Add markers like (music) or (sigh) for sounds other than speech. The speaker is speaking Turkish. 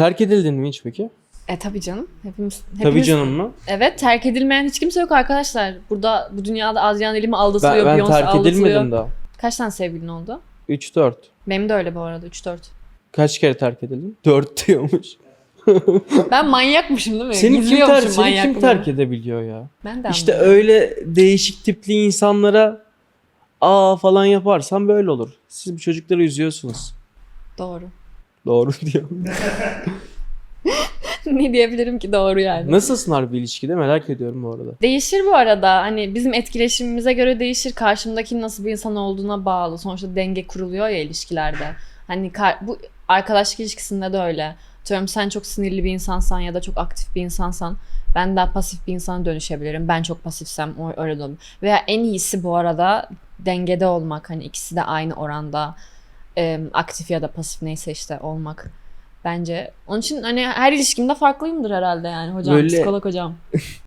Terk edildin mi hiç peki? E tabii canım. Hepimiz, Tabii hepimiz- canım mı? Evet terk edilmeyen hiç kimse yok arkadaşlar. Burada bu dünyada Adrian Lima Ben, aldatılıyor, ben Beyoncé terk aldatılıyor. edilmedim daha. Kaç tane sevgilin oldu? 3-4. Benim de öyle bu arada 3-4. Kaç kere terk edildin? 4 diyormuş. (laughs) Ben manyakmışım değil mi? Seni kim, ter, Gizliyormuşum seni kim manyaklığımı. terk edebiliyor ya? Ben de İşte anlıyorum. öyle değişik tipli insanlara aa falan yaparsan böyle olur. Siz bu çocukları üzüyorsunuz. Doğru. Doğru diyor. (laughs) ne diyebilirim ki doğru yani. Nasılsın harbi ilişkide merak ediyorum bu arada. Değişir bu arada. Hani bizim etkileşimimize göre değişir. Karşımdakinin nasıl bir insan olduğuna bağlı. Sonuçta denge kuruluyor ya ilişkilerde. Hani bu arkadaşlık ilişkisinde de öyle. Diyorum sen çok sinirli bir insansan ya da çok aktif bir insansan ben daha pasif bir insana dönüşebilirim. Ben çok pasifsem o öyle olur. Veya en iyisi bu arada dengede olmak. Hani ikisi de aynı oranda e, aktif ya da pasif neyse işte olmak. Bence. Onun için hani her ilişkimde farklıyımdır herhalde yani hocam. Böyle- Psikolog hocam. (laughs)